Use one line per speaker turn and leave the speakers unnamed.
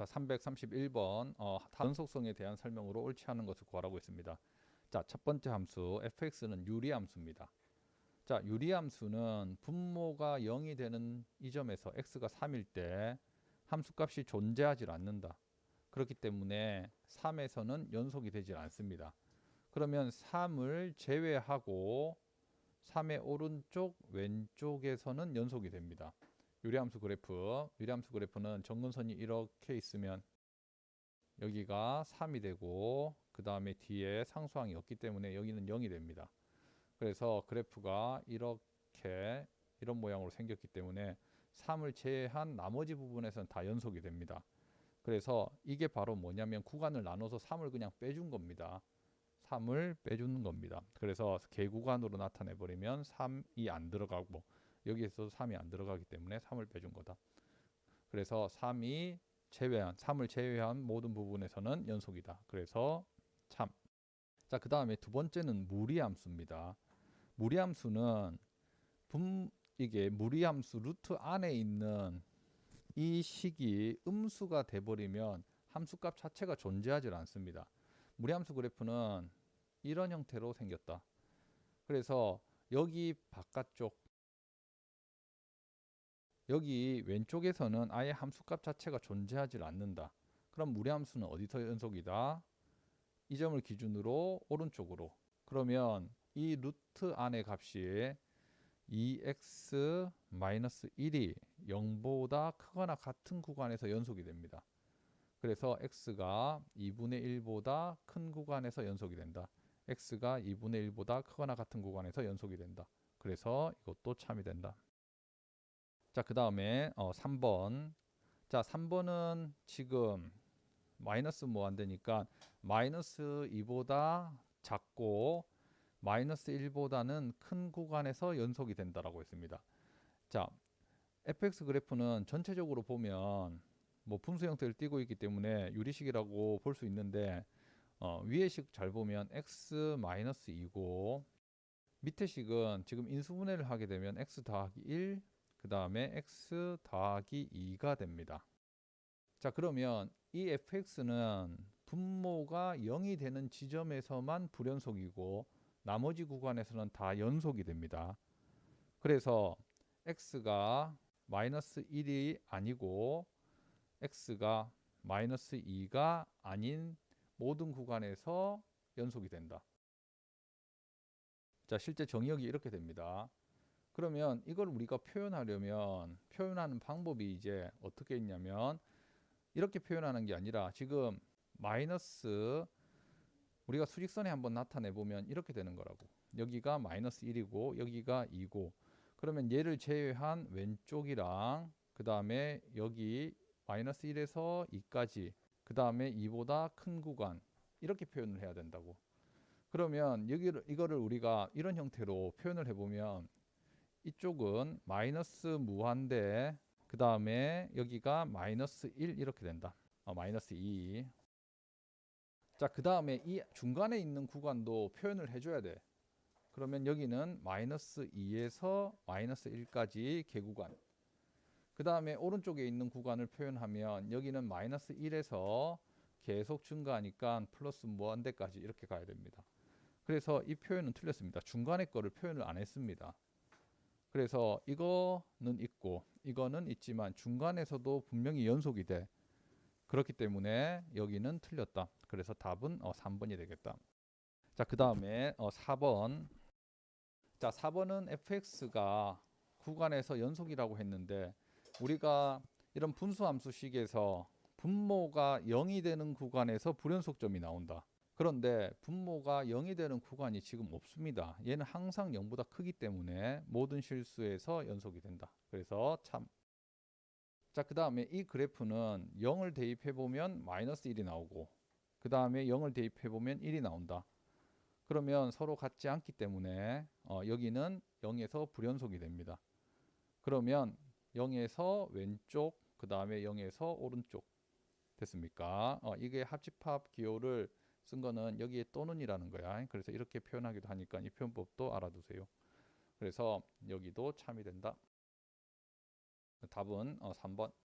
자, 331번 어, 단속성에 대한 설명으로 옳지 않은 것을 구하라고 했습니다. 자, 첫 번째 함수 fx는 유리 함수입니다. 자, 유리 함수는 분모가 0이 되는 이 점에서 x가 3일 때 함수값이 존재하지 않는다. 그렇기 때문에 3에서는 연속이 되질 않습니다. 그러면 3을 제외하고 3의 오른쪽 왼쪽에서는 연속이 됩니다. 유리함수 그래프, 유리함수 그래프는 정근선이 이렇게 있으면 여기가 3이 되고 그 다음에 뒤에 상수항이 없기 때문에 여기는 0이 됩니다. 그래서 그래프가 이렇게 이런 모양으로 생겼기 때문에 3을 제외한 나머지 부분에서는 다 연속이 됩니다. 그래서 이게 바로 뭐냐면 구간을 나눠서 3을 그냥 빼준 겁니다. 3을 빼주는 겁니다. 그래서 개구간으로 나타내 버리면 3이 안 들어가고 여기에서 3이 안 들어가기 때문에 3을 빼준 거다. 그래서 3이 제외한 3을 제외한 모든 부분에서는 연속이다. 그래서 참. 자, 그다음에 두 번째는 무리함수입니다. 무리함수는 분 이게 무리함수 루트 안에 있는 이 식이 음수가 돼 버리면 함수값 자체가 존재하지 않습니다. 무리함수 그래프는 이런 형태로 생겼다. 그래서 여기 바깥쪽 여기 왼쪽에서는 아예 함수값 자체가 존재하지 않는다. 그럼 무리함수는 어디서 연속이다? 이 점을 기준으로 오른쪽으로. 그러면 이 루트 안의 값이 2x-1이 0보다 크거나 같은 구간에서 연속이 됩니다. 그래서 x가 2분의 1보다 큰 구간에서 연속이 된다. x가 2분의 1보다 크거나 같은 구간에서 연속이 된다. 그래서 이것도 참이 된다. 자, 그 다음에 어, 3번. 자, 3번은 지금 마이너스 뭐 안 되니까 마이너스 2보다 작고 마이너스 1보다는 큰 구간에서 연속이 된다라고 했습니다. 자, fx 그래프는 전체적으로 보면 뭐 분수 형태를 띠고 있기 때문에 유리식이라고 볼 수 있는데 어, 위의 식 잘 보면 x 마이너스 2고 밑에 식은 지금 인수분해를 하게 되면 x 더하기 1, 그 다음에 x 더하기 2가 됩니다. 자 그러면 이 fx는 분모가 0이 되는 지점에서만 불연속이고 나머지 구간에서는 다 연속이 됩니다. 그래서 x가 마이너스 1이 아니고 x가 마이너스 2가 아닌 모든 구간에서 연속이 된다. 자 실제 정의역이 이렇게 됩니다. 그러면 이걸 우리가 표현하려면 표현하는 방법이 이제 어떻게 있냐면 이렇게 표현하는 게 아니라 지금 마이너스 우리가 수직선에 한번 나타내 보면 이렇게 되는 거라고. 여기가 마이너스 1이고 여기가 2고. 그러면 얘를 제외한 왼쪽이랑 그 다음에 여기 마이너스 1에서 2까지 그 다음에 2보다 큰 구간 이렇게 표현을 해야 된다고. 그러면 여기를 이거를 우리가 이런 형태로 표현을 해보면 이쪽은 마이너스 무한대 그 다음에 여기가 마이너스 1 이렇게 된다 어, 마이너스 2 자, 그 다음에 이 중간에 있는 구간도 표현을 해줘야 돼. 그러면 여기는 마이너스 2에서 마이너스 1까지 개구간. 그 다음에 오른쪽에 있는 구간을 표현하면 여기는 마이너스 1에서 계속 증가하니까 플러스 무한대까지 이렇게 가야 됩니다. 그래서 이 표현은 틀렸습니다. 중간에 거를 표현을 안 했습니다. 그래서 이거는 있고 이거는 있지만 중간에서도 분명히 연속이 돼. 그렇기 때문에 여기는 틀렸다. 그래서 답은 어, 3번이 되겠다. 자, 그 다음에 어, 4번. 자, 4번은 fx가 구간에서 연속이라고 했는데 우리가 이런 분수함수식에서 분모가 0이 되는 구간에서 불연속점이 나온다. 그런데 분모가 0이 되는 구간이 지금 없습니다. 얘는 항상 0보다 크기 때문에 모든 실수에서 연속이 된다. 그래서 참. 자, 그 다음에 이 그래프는 0을 대입해 보면 마이너스 1이 나오고 그 다음에 0을 대입해 보면 1이 나온다. 그러면 서로 같지 않기 때문에 어, 여기는 0에서 불연속이 됩니다. 그러면 0에서 왼쪽, 그 다음에 0에서 오른쪽 됐습니까? 어, 이게 합집합 기호를 쓴 거는 여기에 또는이라는 거야. 그래서 이렇게 표현하기도 하니까 이 표현법도 알아두세요. 그래서 여기도 참이 된다. 답은 어, 3번.